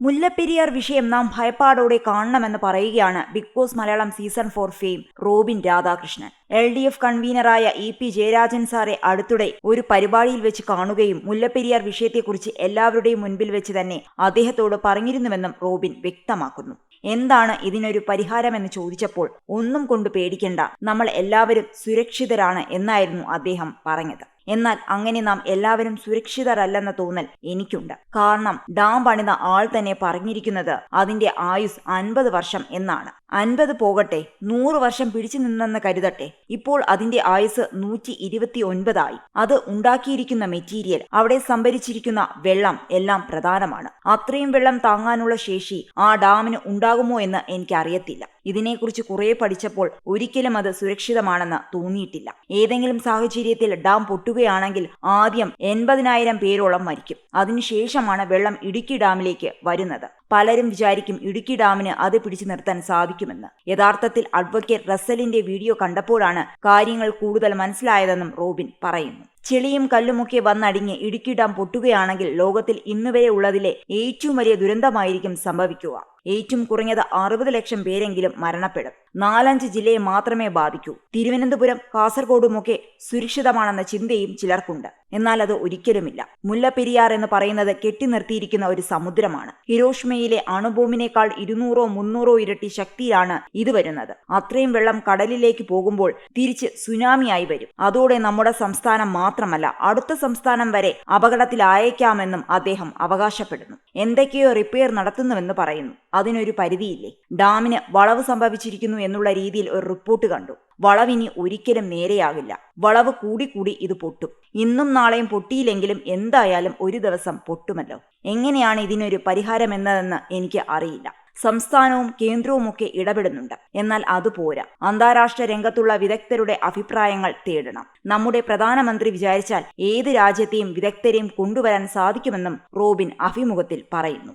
മുല്ലപ്പെരിയാർ വിഷയം നാം ഭയപ്പാടോടെ കാണണമെന്ന് പറയുകയാണ് big boss Malayalam season four fame Robin Radhakrishnan. L D F കൺവീനറായ E P Jayarajan സാറെ അടുത്തിടെ ഒരു പരിപാടിയിൽ വെച്ച് കാണുകയും മുല്ലപ്പെരിയാർ വിഷയത്തെക്കുറിച്ച് എല്ലാവരുടെയും മുൻപിൽ വെച്ച് തന്നെ അദ്ദേഹത്തോട് പറഞ്ഞിരുന്നുവെന്നും റോബിൻ വ്യക്തമാക്കുന്നു. എന്താണ് ഇതിനൊരു പരിഹാരമെന്ന് ചോദിച്ചപ്പോൾ ഒന്നും കൊണ്ട് പേടിക്കേണ്ട നമ്മൾ എല്ലാവരും സുരക്ഷിതരാണ് എന്നായിരുന്നു അദ്ദേഹം പറഞ്ഞത്. എന്നാൽ അങ്ങനെ നാം എല്ലാവരും സുരക്ഷിതരല്ലെന്ന തോന്നൽ എനിക്കുണ്ട്. കാരണം ഡാം പണിത ആൾ തന്നെ പറഞ്ഞിരിക്കുന്നത് അതിന്റെ ആയുസ് അൻപത് വർഷം എന്നാണ്. അൻപത് പോകട്ടെ നൂറ് വർഷം പിടിച്ചു നിന്നെന്ന് കരുതട്ടെ. ഇപ്പോൾ അതിന്റെ ആയുസ് നൂറ്റി ഇരുപത്തി ഒൻപതായി അത് ഉണ്ടാക്കിയിരിക്കുന്ന മെറ്റീരിയൽ അവിടെ സംഭരിച്ചിരിക്കുന്ന വെള്ളം എല്ലാം പ്രധാനമാണ്. അത്രയും വെള്ളം താങ്ങാനുള്ള ശേഷി ആ ഡാമിന് ഉണ്ടാകുമോ എന്ന് എനിക്കറിയത്തില്ല. ഇതിനെക്കുറിച്ച് കുറെ പഠിച്ചപ്പോൾ ഒരിക്കലും അത് സുരക്ഷിതമാണെന്ന് തോന്നിയിട്ടില്ല. ഏതെങ്കിലും സാഹചര്യത്തിൽ ഡാം പൊട്ടുകയാണെങ്കിൽ ആദ്യം എൺപതിനായിരം പേരോളം മരിക്കും. അതിനുശേഷമാണ് വെള്ളം ഇടുക്കി ഡാമിലേക്ക് വരുന്നത്. പലരും വിചാരിക്കും ഇടുക്കി ഡാമിന് അത് പിടിച്ചു നിർത്താൻ സാധിക്കുമെന്ന്. യഥാർത്ഥത്തിൽ അഡ്വക്കേറ്റ് റസ്സലിന്റെ വീഡിയോ കണ്ടപ്പോഴാണ് കാര്യങ്ങൾ കൂടുതൽ മനസ്സിലായതെന്നും റോബിൻ പറയുന്നു. ചെളിയും കല്ലുമൊക്കെ വന്നടിഞ്ഞ് ഇടുക്കി ഡാം പൊട്ടുകയാണെങ്കിൽ ലോകത്തിൽ ഇന്നുവരെ ഉള്ളതിലെ ഏറ്റവും വലിയ ദുരന്തമായിരിക്കും സംഭവിക്കുക. ഏറ്റവും കുറഞ്ഞത് അറുപത് ലക്ഷം പേരെങ്കിലും മരണപ്പെടും. നാലഞ്ച് ജില്ലയെ മാത്രമേ ബാധിക്കൂ. തിരുവനന്തപുരം കാസർഗോഡുമൊക്കെ സുരക്ഷിതമാണെന്ന ചിന്തയും ചിലർക്കുണ്ട്. എന്നാൽ അത് ഒരിക്കലുമില്ല. മുല്ലപ്പെരിയാർ എന്ന് പറയുന്നത് കെട്ടി നിർത്തിയിരിക്കുന്ന ഒരു സമുദ്രമാണ്. ഹിരോഷ്മയിലെ അണുബോമിനേക്കാൾ ഇരുന്നൂറോ മുന്നൂറോ ഇരട്ടി ശക്തിയാണ് ഇത് വരുന്നത്. അത്രയും വെള്ളം കടലിലേക്ക് പോകുമ്പോൾ തിരിച്ച് സുനാമിയായി വരും. അതോടെ നമ്മുടെ സംസ്ഥാനം മാത്രമല്ല അടുത്ത സംസ്ഥാനം വരെ അപകടത്തിലായേക്കാമെന്നും അദ്ദേഹം അവകാശപ്പെടുന്നു. എന്തൊക്കെയോ റിപ്പയർ നടത്തുന്നുവെന്ന് പറയുന്നു. അതിനൊരു പരിധിയില്ലേ? ഡാമിന് വളവ് സംഭവിച്ചിരിക്കുന്നു എന്നുള്ള രീതിയിൽ ഒരു റിപ്പോർട്ട് കണ്ടു. വളവിനി ഒരിക്കലും നേരെയാകില്ല. വളവ് കൂടിക്കൂടി ഇത് പൊട്ടും. ഇന്നും നാളെയും പൊട്ടിയില്ലെങ്കിലും എന്തായാലും ഒരു ദിവസം പൊട്ടുമല്ലോ. എങ്ങനെയാണ് ഇതിനൊരു പരിഹാരമെന്നതെന്ന് എനിക്ക് അറിയില്ല. സംസ്ഥാനവും കേന്ദ്രവുമൊക്കെ ഇടപെടുന്നുണ്ട്. എന്നാൽ അത് പോരാ. അന്താരാഷ്ട്ര രംഗത്തുള്ള വിദഗ്ധരുടെ അഭിപ്രായങ്ങൾ തേടണം. നമ്മുടെ പ്രധാനമന്ത്രി വിചാരിച്ചാൽ ഏത് രാജ്യത്തെയും വിദഗ്ധരെയും കൊണ്ടുവരാൻ സാധിക്കുമെന്നും റോബിൻ അഭിമുഖത്തിൽ പറയുന്നു.